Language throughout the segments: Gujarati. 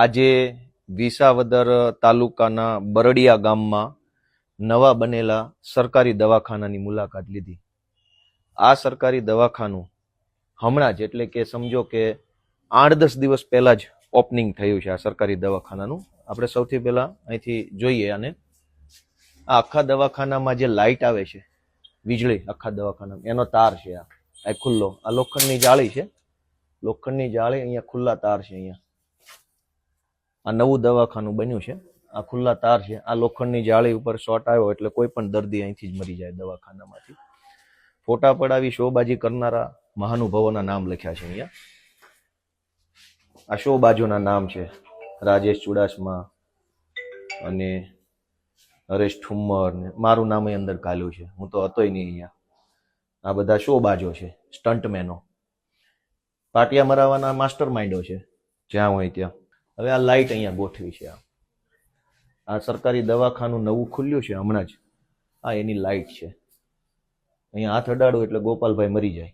આજે વિસાવદર તાલુકાના બરડિયા ગામમાં નવા બનેલા સરકારી દવાખાનાની મુલાકાત લીધી. આ સરકારી દવાખાનું હમણાં જ, એટલે કે સમજો કે આઠ દસ દિવસ પહેલાં જ ઓપનિંગ થયું છે આ સરકારી દવાખાનાનું. આપણે સૌથી પહેલાં અહીંથી જોઈએ અને આ આખા દવાખાનામાં જે લાઇટ આવે છે, વીજળી આખા દવાખાનામાં, એનો તાર છે આ. આ ખુલ્લો. આ લોખંડની જાળી છે. લોખંડની જાળી અહીંયા ખુલ્લા તાર છે અહીંયા. આ નવું દવાખાનું બન્યું છે. આ ખુલ્લા તાર છે. આ લોખંડની જાળી ઉપર શોટ આવ્યો એટલે કોઈ પણ દર્દી અહીંથી જ મરી જાય દવાખાનામાંથી. ફોટા પડાવી શોબાજી કરનારા મહાનુભાવોના નામ લખ્યા છે અહીંયા. આ શોબાજોના નામ છે. રાજેશ ચુડાસમા અને હરેશ ઠુમ્મર ને મારું નામ અંદર કાલ્યું છે. હું તો હતોય નહીં અહીંયા. આ બધા શોબાજો છે સ્ટન્ટમેનો પાટિયા મરાવાના માસ્ટર માઇન્ડો છે. જ્યાં હોય ત્યાં. હવે આ લાઇટ અહીંયા ગોઠવી છે આ સરકારી દવાખાનું નવું ખુલ્યું છે હમણાં જ. આ એની લાઇટ છે. અહીંયા હાથ અડાડો એટલે ગોપાલભાઈ મરી જાય.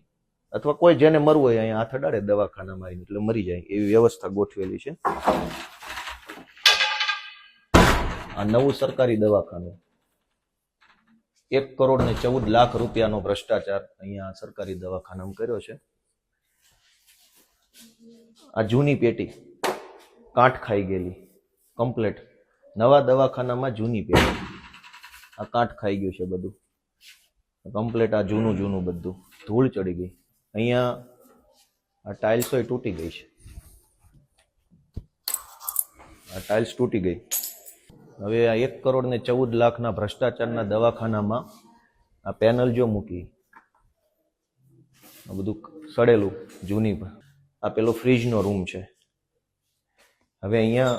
અથવા કોઈ જેને મરવું હોય અહીંયા હાથ અડાડે દવાખાનામાં આવીને એટલે મરી જાય. એવી વ્યવસ્થા ગોઠવેલી છે. આ નવું સરકારી દવાખાનું. એક કરોડ ને ચૌદ લાખ રૂપિયાનો ભ્રષ્ટાચાર અહીંયા સરકારી દવાખાનામાં કર્યો છે. આ જૂની પેટી. કાંઠ ખાઈ ગયેલી કમ્પ્લેટ નવા દવાખાનામાં જૂની પેટી આ કાંઠ ખાઈ ગયું છે બધું. કમ્પ્લેટ આ જૂનું જૂનું બધું. ધૂળ ચડી ગઈ. અહીંયા આ ટાઇલ્સો તૂટી ગઈ છે. આ ટાઇલ્સ તૂટી ગઈ. હવે આ એક કરોડ ને ચૌદ લાખના ભ્રષ્ટાચારના દવાખાનામાં આ પેનલ જો મૂકી, આ બધું સડેલું જૂની, આ પેલો ફ્રીજનો રૂમ છે. હવે અહીંયા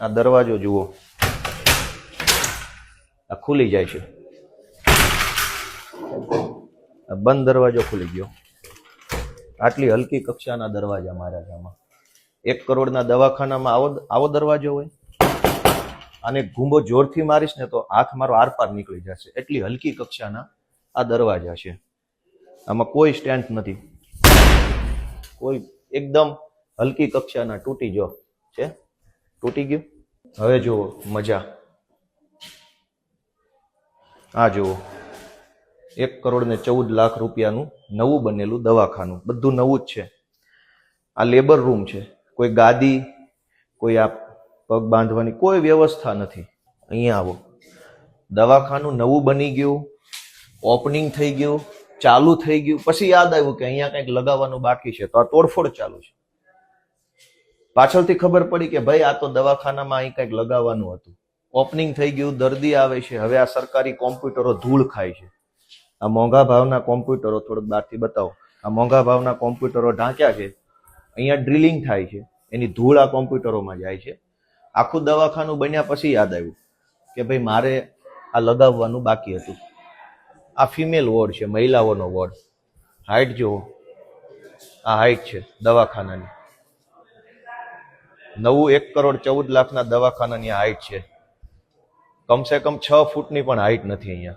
આ દરવાજો જુઓ. આ ખુલી જાય છે. આ બંધ દરવાજો ખુલી ગયો. આટલી હલકી કક્ષાના દરવાજા મારા આમાં. એક કરોડના દવાખાનામાં આવો આવો દરવાજો હોય. અને ઘૂંબો જોરથી મારીશ ને તો આંખ મારો આરપાર નીકળી જશે. એટલી હલકી કક્ષાના આ દરવાજા છે. આમાં કોઈ સ્ટેન્ડ નથી. કોઈ એકદમ હલકી કક્ષાના તૂટી જો. છે? તૂટી ગયું? હવે જુઓ, મજા. આ જુઓ. એક કરોડ ને ચૌદ લાખ રૂપિયાનું નવું બનેલું દવાખાનું. બધું નવું જ છે. આ લેબર રૂમ છે. કોઈ ગાદી, કોઈ આ પગ બાંધવાની કોઈ વ્યવસ્થા નથી. અહીંયા આવો. દવાખાનું નવું બની ગયું ઓપનિંગ થઈ ગયું, ચાલુ થઈ ગયું. પછી યાદ આવ્યું કે અહીંયા કંઈક લગાવવાનું બાકી છે. તો આ તોડફોડ ચાલુ છે. પાછળથી ખબર પડી કે ભાઈ, આ તો દવાખાનામાં અહીં કંઈક લગાવવાનું હતું. ઓપનિંગ થઈ ગયું, દર્દી આવે છે. હવે આ સરકારી કોમ્પ્યુટરો ધૂળ ખાય છે. આ મોંઘા ભાવના કોમ્પ્યુટરો, થોડુંક બહારથી બતાવો. આ મોંઘા ભાવના કોમ્પ્યુટરો ઢાંક્યા છે. અહીંયા ડ્રિલિંગ થાય છે. એની ધૂળ આ કોમ્પ્યુટરોમાં જાય છે. આખું દવાખાનું બન્યા પછી યાદ આવ્યું કે ભાઈ, મારે આ લગાવવાનું બાકી હતું. આ ફિમેલ વોર્ડ છે, મહિલાઓનો વોર્ડ હાઇટ જુઓ. આ હાઇટ છે દવાખાનાની. નવું એક કરોડ ચૌદ લાખના દવાખાનાની હાઇટ છે. કમસે કમ છ ફૂટની પણ હાઇટ નથી અહીંયા.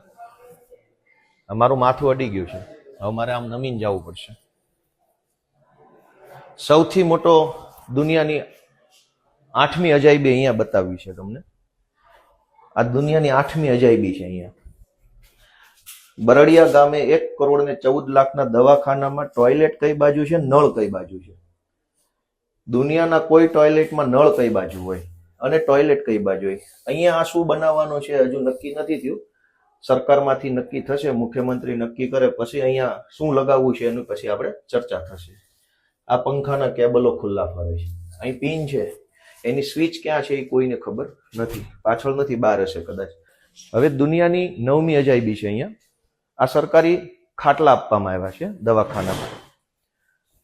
મારું માથું અડી ગયું છે. હવે મારે આમ નમીન જવું પડશે. સૌથી મોટો દુનિયાની આઠમી અજાયબી અહીંયા બતાવી છે તમને. આ દુનિયાની આઠમી અજાયબી છે અહીંયા. બરડિયા ગામે એક કરોડ ને ચૌદ લાખના દવાખાનામાં ટોયલેટ કઈ બાજુ છે? નળ કઈ બાજુ છે? દુનિયાના કોઈ ટોયલેટમાં નળ કઈ બાજુ હોય અને ટોયલેટ કઈ બાજુ હોય. અહીંયા આ શું બનાવવાનું છે હજુ નક્કી નથી થયું. સરકારમાંથી નક્કી થશે, મુખ્યમંત્રી નક્કી કરે, પછી અહીંયા શું લગાવવું છે એનું પછી આપણે ચર્ચા થશે. આ પંખાના કેબલો ખુલ્લા ફરે છે. અહીં પિન છે. એની સ્વિચ ક્યાં છે એ કોઈને ખબર નથી. પાછળ નથી, બહાર હશે કદાચ. હવે દુનિયાની નવમી અજાયબી છે અહીંયા. આ સરકારી ખાટલા આપવામાં આવ્યા છે દવાખાનામાં.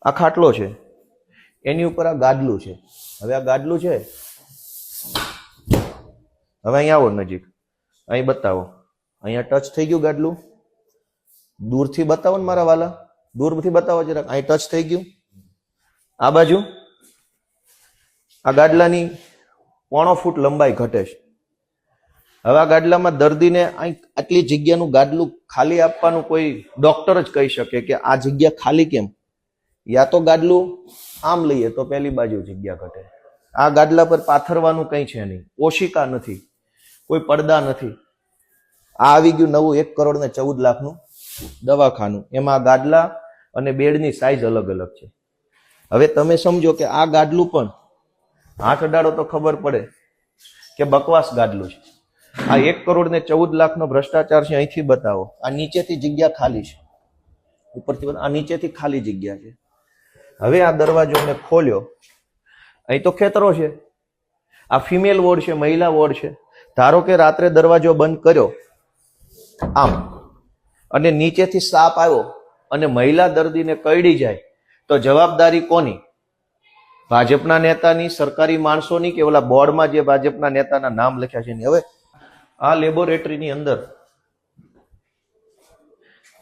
આ ખાટલો છે. એની ઉપર આ ગાદલું છે. હવે આ ગાદલું છે. હવે અહીંયા આવો નજીક. અહીં બતાવો. અહીંયા ટચ થઈ ગયું ગાડલું. દૂરથી બતાવો ને મારા વાલા. દૂરથી બતાવો જરાક. અહીં ટચ થઈ ગયું. આ બાજુ આ ગાડલાની પોણો ફૂટ લંબાઈ ઘટે છે. હવે આ ગાડલામાં દર્દીને અહીં આટલી જગ્યાનું ગાડલું ખાલી આપવાનું કોઈ ડોક્ટર જ કહી શકે કે આ જગ્યા ખાલી કેમ? યા તો ગાદલું આમ લઈએ તો પહેલી બાજુ જગ્યા ઘટે. આ ગાદલા પર પાથરવાનું કંઈ છે નહીં. ઓશિકા નથી. કોઈ પડદા નથી. આ આવી ગયું નવું એક કરોડ ને ચૌદ લાખનું દવાખાનું. એમાં ગાદલા અને બેડની સાઇઝ અલગ અલગ છે. હવે તમે સમજો કે આ ગાદલું પણ હાથ અડાડો તો ખબર પડે કે બકવાસ ગાદલું છે. આ એક કરોડ ને ચૌદ લાખનો ભ્રષ્ટાચાર છે અહીંથી બતાવો. આ નીચેથી જગ્યા ખાલી છે. ઉપરથી આ નીચેથી ખાલી જગ્યા છે. હવે આ દરવાજો મેં ખોલ્યો. અહીં તો ખેતરો છે. આ ફિમેલ વોર્ડ છે, મહિલા વોર્ડ છે. ધારો કે રાત્રે દરવાજો બંધ કર્યો, આમ, અને નીચેથી સાપ આવ્યો અને મહિલા દર્દીને કરડી જાય, તો જવાબદારી કોની? ભાજપના નેતાની, સરકારી માણસોની કે ઓલા બોર્ડમાં જે ભાજપના નેતાના નામ લખ્યા છે ને હવે આ લેબોરેટરીની અંદર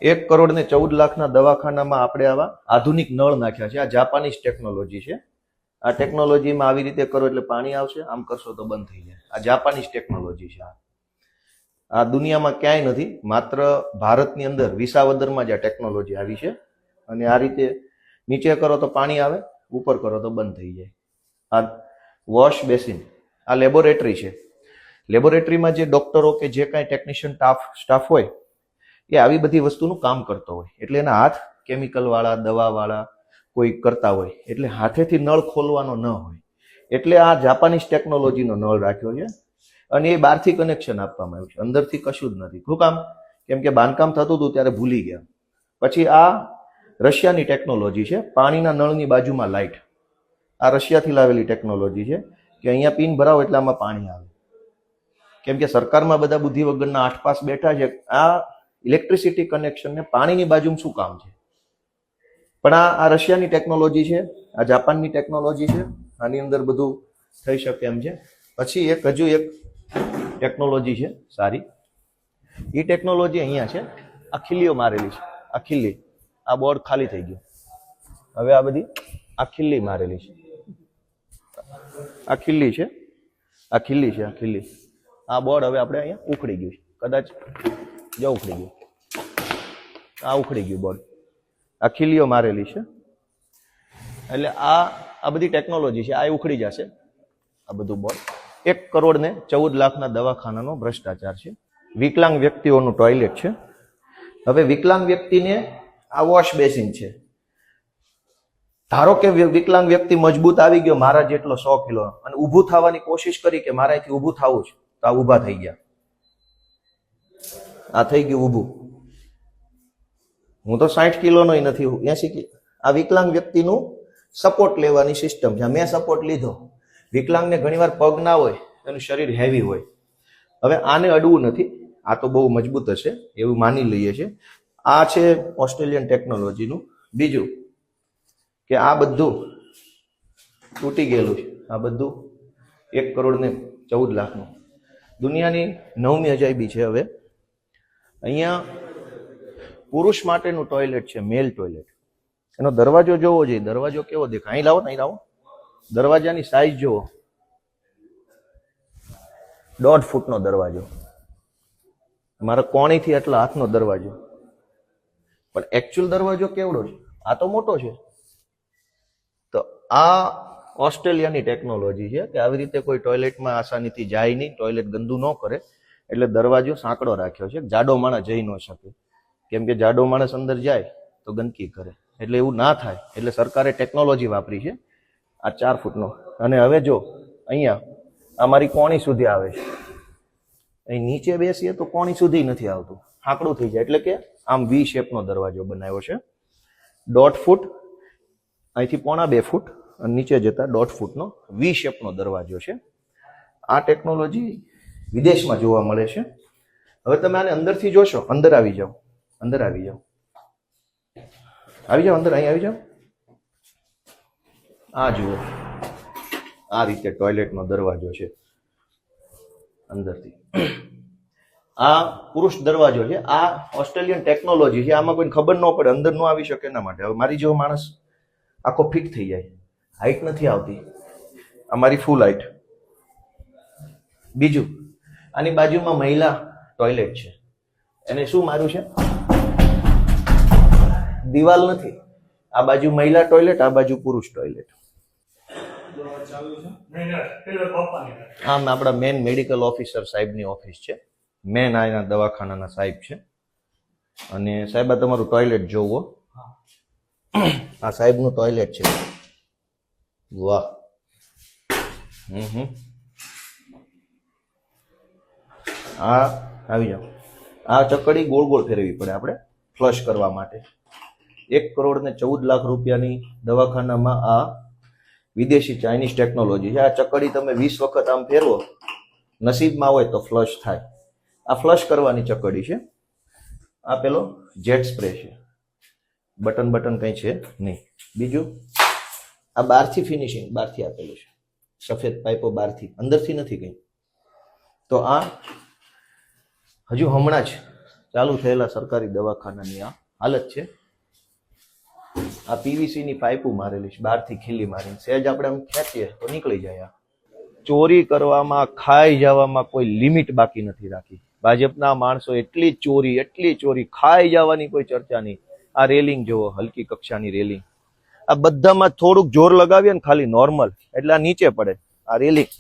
એક કરોડ ને ચૌદ લાખના દવાખાનામાં આપણે આવા આધુનિક નળ નાખ્યા છે. આ જાપાનીઝ ટેકનોલોજી છે. આ ટેકનોલોજીમાં આવી રીતે કરો એટલે પાણી આવશે, આમ કરશો તો બંધ થઈ જાય. આ જાપાનીઝ ટેકનોલોજી છે આ. આ દુનિયામાં ક્યાંય નથી, માત્ર ભારતની અંદર વિસાવદરમાં જ આ ટેકનોલોજી આવી છે. અને આ રીતે નીચે કરો તો પાણી આવે, ઉપર કરો તો બંધ થઈ જાય. આ વોશ બેસિન, આ લેબોરેટરી છે. લેબોરેટરીમાં જે ડોક્ટરો કે જે કાંઈ ટેકનિશિયન સ્ટાફ સ્ટાફ હોય એ આવી બધી વસ્તુનું કામ કરતો હોય. એટલે એના હાથ કેમિકલવાળા દવાવાળા કોઈ કરતા હોય. એટલે હાથેથી નળ ખોલવાનો ન હોય. એટલે આ જાપાનીઝ ટેકનોલોજીનો નળ રાખ્યો છે. અને એ બહારથી કનેક્શન આપવામાં આવ્યું છે. અંદરથી કશું જ નથી. શું કામ? કેમ કે બાંધકામ થતું હતું ત્યારે ભૂલી ગયા. પછી આ રશિયાની ટેકનોલોજી છે. પાણીના નળની બાજુમાં લાઇટ આ રશિયાથી લાવેલી ટેકનોલોજી છે કે અહીંયા પિન ભરાવો એટલે આમાં પાણી આવે. કેમ કે સરકારમાં બધા બુદ્ધિ વગરના આઠપાસ બેઠા છે. આ ઇલેક્ટ્રિસિટી કનેક્શન ને પાણીની બાજુમાં શું કામ છે? પણ આ આ રશિયાની ટેકનોલોજી છે, આ જાપાનની ટેકનોલોજી છે, આની અંદર બધું થઈ શકે એમ છે. પછી એક હજુ એક ટેકનોલોજી છે, સારી. એ ટેકનોલોજી અહીંયા છે, આ ખીલીઓ મારેલી છે, આ ખીલી. આ બોર્ડ ખાલી થઈ ગયું. હવે આ બધી આ ખીલી મારેલી છે. આ ખીલી છે, આ ખીલી છે, આ ખીલી. આ બોર્ડ હવે આપણે અહીંયા ઉખડી ગયું છે. કદાચ જો, ઉખડી ગયું. આ ઉખડી ગયું બોર્ડ આ ખીલીઓ મારેલી છે. એટલે આ આ બધી ટેકનોલોજી છે, આ ઉખડી જશે. આ બધું બોર્ડ એક કરોડ ને ચૌદ લાખના દવાખાનાનો ભ્રષ્ટાચાર છે. વિકલાંગ વ્યક્તિઓનું ટોયલેટ છે. હવે વિકલાંગ વ્યક્તિને આ વોશ બેસિન છે. ધારો કે વિકલાંગ વ્યક્તિ મજબૂત આવી ગયો, મારા જેટલો સો કિલો. અને ઊભું થવાની કોશિશ કરી કે મારાથી ઊભું થવું છે તો આ ઊભા થઈ ગયા. આ થઈ ગયું ઊભું. હું તો સાઠ કિલોનો નથી એસી કિલો. આ વિકલાંગ વ્યક્તિનું સપોર્ટ લેવાની સિસ્ટમ છે. મેં સપોર્ટ લીધો. વિકલાંગને ઘણીવાર પગ ના હોય, એનું શરીર હેવી હોય. હવે આને અડવું નથી. આ તો બહુ મજબૂત હશે, એવું માની લઈએ છીએ. આ છે ઓસ્ટ્રેલિયન ટેકનોલોજીનું. બીજું કે આ બધું તૂટી ગયેલું છે. આ બધું એક કરોડ ને ચૌદ લાખનું. દુનિયાની નવમી અજાયબી છે હવે. અહીંયા પુરુષ માટેનું ટોયલેટ છે મેલ ટોયલેટ એનો દરવાજો જોવો જોઈએ. દરવાજો કેવો દેખાય? અહીં લાવો અહીં લાવો. દરવાજાની સાઈઝ જુઓ. દોઢ ફૂટનો દરવાજો. મારા કોણીથી એટલા હાથનો દરવાજો. પણ એકચ્યુઅલ દરવાજો કેવડો છે? આ તો મોટો છે. તો આ ઓસ્ટ્રેલિયાની ટેકનોલોજી છે કે આવી રીતે કોઈ ટોયલેટમાં આસાનીથી જાય નહીં ટોયલેટ ગંદુ ન કરે. એટલે દરવાજો સાંકડો રાખ્યો છે. જાડો માણસ જઈ ન શકે. કેમ કે જાડો માણસ અંદર જાય તો ગંદકી કરે. એટલે એવું ના થાય. એટલે સરકારે ટેકનોલોજી વાપરી છે. આ ચાર ફૂટનો. અને હવે જો અહીંયા અમારી કોણી સુધી આવે છે. અહીં નીચે બેસીએ તો કોણી સુધી નથી આવતું. હાંકડું થઈ જાય. એટલે કે આમ વી શેપનો દરવાજો બનાવ્યો છે. દોઢ ફૂટ. અહીંથી પોણા બે ફૂટ. અને નીચે જતા દોઢ ફૂટનો વી શેપનો દરવાજો છે. આ ટેકનોલોજી વિદેશમાં જોવા મળે છે. હવે તમે આને અંદરથી જોશો, અંદર આવી જાઓ, અંદર આવી જાઓ. આવી જાઓ, અંદર અહીં આવી જાઓ. આ જુઓ. આ રીતે ટોયલેટનો દરવાજો છે, અંદરથી. આ પુરુષ દરવાજો છે, આ ઓસ્ટ્રેલિયન ટેકનોલોજી છે, આમાં કોઈને ખબર ન પડે, અંદર ન આવી શકે એના માટે. હવે મારી જેવો માણસ આખો ફિટ થઈ જાય. હાઈટ નથી આવતી. અમારી ફૂલ હાઈટ બીજું આની બાજુમાં મહિલા ટોયલેટ છે. એને શું માર્યું છે? દિવાલ નથી. આ બાજુ મહિલા ટોયલેટ આ બાજુ પુરુષ ટોયલેટ. આમ આપણા મેન મેડિકલ ઓફિસર સાહેબની ઓફિસ છે. મેન આના દવાખાનાના સાહેબ છે. અને સાહેબ, આ તમારું ટોયલેટ જોવો. આ સાહેબનું ટોયલેટ છે. વાહ. હમ હમ. આ આવી જાઓ. આ ચકડી ગોળ ગોળ ફેરવી પડે આપણે ફ્લશ કરવા માટે. એક કરોડ ને ચૌદ લાખ રૂપિયાની દવાખાનામાં આ વિદેશી ચાઇનીઝ ટેકનોલોજી છે. આ ચકડી તમે વીસ વખત આમ ફેરવો, નસીબમાં હોય તો ફ્લશ થાય. આ ફ્લશ કરવાની ચકડી છે. આ પેલો જેટ સ્પ્રે છે. બટન બટન કંઈ છે નહીં. બીજું, આ બહારથી ફિનિશિંગ બહારથી આપેલું છે. સફેદ પાઇપો બહારથી, અંદરથી નથી કંઈ. તો આ હજુ હમણાં જ ચાલુ થયેલા સરકારી દવાખાનાની આ હાલત છે. આ પીવીસીની પાઇપો મારેલી છે, બહારથી ખીલી મારીને. સહેજ આપણે આમ ખેંચીએ તો નીકળી જાય ચોરી કરવામાં, ખાઈ જવામાં કોઈ લિમિટ બાકી નથી રાખી. ભાજપના માણસો એટલી ચોરી એટલી ચોરી, ખાઈ જવાની કોઈ ચર્ચા નહીં. આ રેલિંગ જુઓ, હલકી કક્ષાની રેલિંગ. આ બધામાં થોડુંક જોર લગાવીએ ને ખાલી નોર્મલ, એટલે આ નીચે પડે. આ રેલિંગ.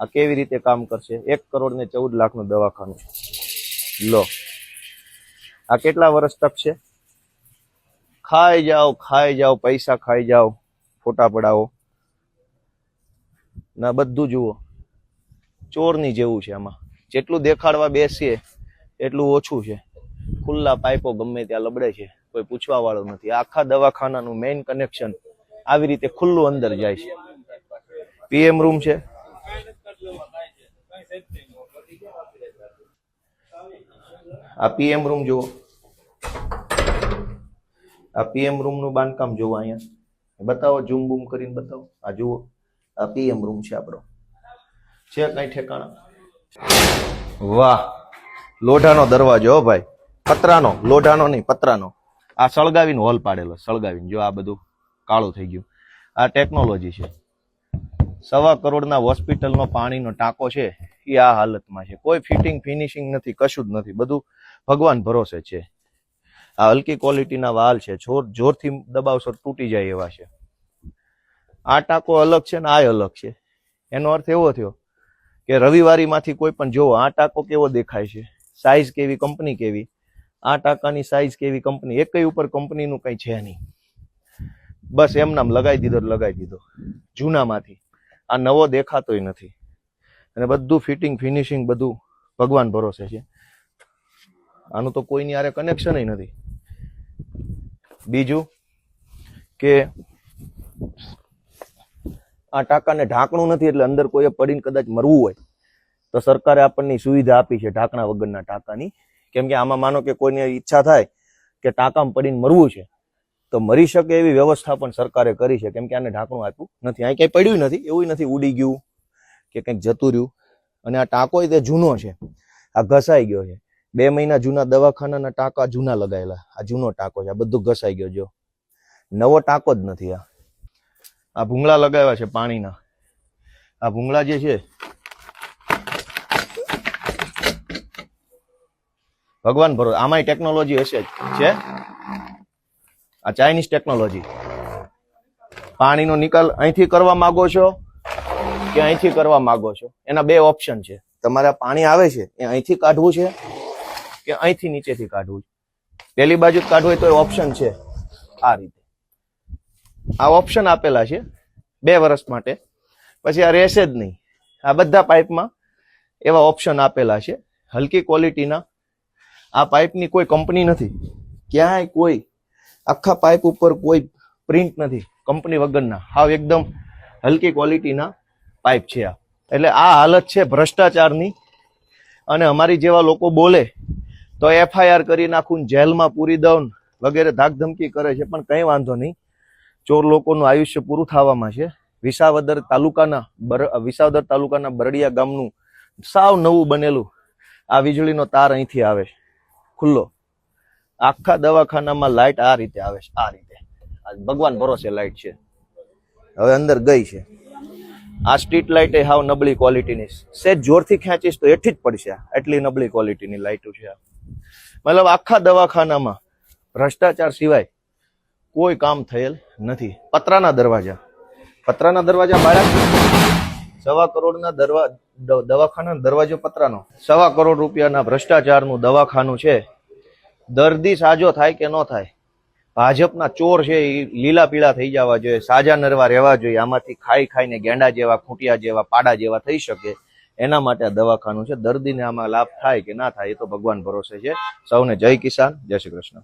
આ કેવી રીતે કામ કરશે? એક કરોડ ને ચૌદ લાખનું દવાખાનું. લો. આ કેટલા વર્ષ ટકશે ખાઈ જાઓ ખાઈ જાઓ, પૈસા ખાઈ જાઓ, ફોટા પડાવો. ના, બધું જુઓ. ચોરની જેવું છે આમાં. જેટલું દેખાડવા બેસીએ, એટલું ઓછું છે. ખુલ્લા પાઇપો ગમે ત્યાં લબડે છે, કોઈ પૂછવા વાળું નથી. આખા દવાખાનાનું મેઇન કનેક્શન આવી રીતે ખુલ્લું અંદર જાય છે. પીએમ રૂમ છે. આ પીએમ રૂમ જુઓ. આ પીએમ રૂમનું બાંધકામ જુઓ અહીંયા. બતાવો ઝૂમ બૂમ કરીને બતાવો. આ જુઓ, આ પીએમ રૂમ છે આપણો. છે કઈ ઠેકાણા? વાહ, લોઢાનો દરવાજો ભાઈ. પતરાનો, લોઢાનો નહીં, પતરાનો. આ સળગાવીને હોલ પાડેલો, સળગાવીને. જો આ બધું કાળું થઈ ગયું. આ ટેકનોલોજી છે. સવા કરોડના હોસ્પિટલનો પાણીનો ટાંકો છે, એ આ હાલતમાં છે. કોઈ ફિટિંગ, ફિનિશિંગ નથી, કશું જ નથી. બધું ભગવાન ભરોસે છે. આ હલકી ક્વોલિટીના વાલ છે. જોર, જોરથી દબાવશો તૂટી જાય એવા છે. આ ટાંકો અલગ છે ને આ અલગ છે. એનો અર્થ એવો થયો કે રવિવારીમાંથી કોઈ પણ જોવો આ ટાંકો કેવો દેખાય છે? સાઈઝ કેવી, કંપની કેવી? આ ટાંકાની સાઈઝ કેવી, કંપની? એકય ઉપર કંપનીનું કંઈ છે નહીં. બસ એમ નામ લગાવી દીધો લગાવી દીધો. જૂનામાંથી. આ નવો દેખાતોય નથી. અને બધું ફિટિંગ ફિનિશિંગ બધું ભગવાન ભરોસે છે. આનું તો કોઈની આરે કનેક્શન નથી. બીજું કે આ ટાંકાને ઢાંકણું નથી એટલે અંદર કોઈએ પડીને કદાચ મરવું હોય, તો સરકારે આપણને સુવિધા આપી છે ઢાંકણા વગરના ટાંકાની કેમ કે આમાં માનો કે કોઈને ઈચ્છા થાય કે ટાંકામાં પડીને મરવું છે તો મરી શકે એવી વ્યવસ્થા પણ સરકારે કરી છે. કેમ કે આને ઢાંકણું આપ્યું નથી. અહીં ક્યાંય પડ્યું નથી. એવું નથી. ઉડી ગયું કે કંઈક જતું રહ્યું. અને આ ટાંકો તે જૂનો છે. આ ઘસાઈ ગયો છે. બે મહિના જૂના દવાખાનાના ટાંકા જૂના લગાયેલા. આ જૂનો ટાંકો છે. આ બધું ઘસાઈ ગયો જો. નવો ટાંકો જ નથી આ. આ ભૂંગળા લગાવ્યા છે પાણીના. આ ભૂંગળા જે છે ભગવાન ભરો આમાંય ટેકનોલોજી હશે જ. છે? આ ચાઇનીઝ ટેકનોલોજી પાણીનો નિકાલ અહીંથી કરવા માંગો છો કે અહીંથી કરવા માંગો છો? એના બે ઓપ્શન છે. તમારે પાણી આવે છે, એ અહીંથી કાઢવું છે કે અહીંથી નીચેથી કાઢવું છે? પહેલી બાજુ કાઢવું હોય તો ઓપ્શન છે આ રીતે. આ ઓપ્શન આપેલા છે બે વર્ષ માટે. પછી આ રહેશે જ નહીં. આ બધા પાઇપમાં એવા ઓપ્શન આપેલા છે. હલકી ક્વોલિટીના આ પાઇપની કોઈ કંપની નથી. ક્યાંય કોઈ આખા પાઇપ ઉપર કોઈ પ્રિન્ટ નથી. કંપની વગરના. હાવ એકદમ હલકી ક્વોલિટીના પાઇપ છે આ. એટલે આ હાલત છે ભ્રષ્ટાચારની. અને અમારી જેવા લોકો બોલે તો એફઆઈઆર કરી નાખું જેલમાં પૂરી દઉં વગેરે ધાકધમકી કરે છે. પણ કંઈ વાંધો નહીં. ચોર લોકોનું આયુષ્ય પૂરું થવામાં છે. વિસાવદર તાલુકાના બર, વિસાવદર તાલુકાના બરડિયા ગામનું સાવ નવું બનેલું. આ વીજળીનો તાર અહીંથી આવે છે. ખુલ્લો. આખા દવાખાનામાં લાઇટ આ રીતે આવે છે, આ રીતે. ભગવાન ભરોસે લાઇટ છે. હવે અંદર ગઈ છે. આ સ્ટ્રીટ લાઇટ એ હાવ નબળી ક્વોલિટીની સેજ જોરથી ખેંચીશ તો એઠી જ પડશે. એટલી નબળી ક્વોલિટીની લાઇટો છે મતલબ આખા દવાખાનામાં ભ્રષ્ટાચાર સિવાય કોઈ કામ થયેલ નથી. પતરાના દરવાજા. પતરાના દરવાજા બાળક. સવા કરોડના દરવા દવાખાના દરવાજો પતરાનો. સવા કરોડ રૂપિયાના ભ્રષ્ટાચારનું દવાખાનું છે. દર્દી સાજો થાય કે ન થાય? ભાજપના ચોર છે એ લીલા પીળા થઈ જવા જોઈએ, સાજા નરવા રહેવા જોઈએ. આમાંથી ખાઈ ખાઈને ગેંડા જેવા, ખૂંટિયા જેવા, પાડા જેવા થઈ શકે. એના માટે આ દવાખાનું છે. દર્દીને આમાં લાભ થાય કે ના થાય એ તો ભગવાન ભરોસે છે. સૌને જય કિસાન. જય શ્રી કૃષ્ણ.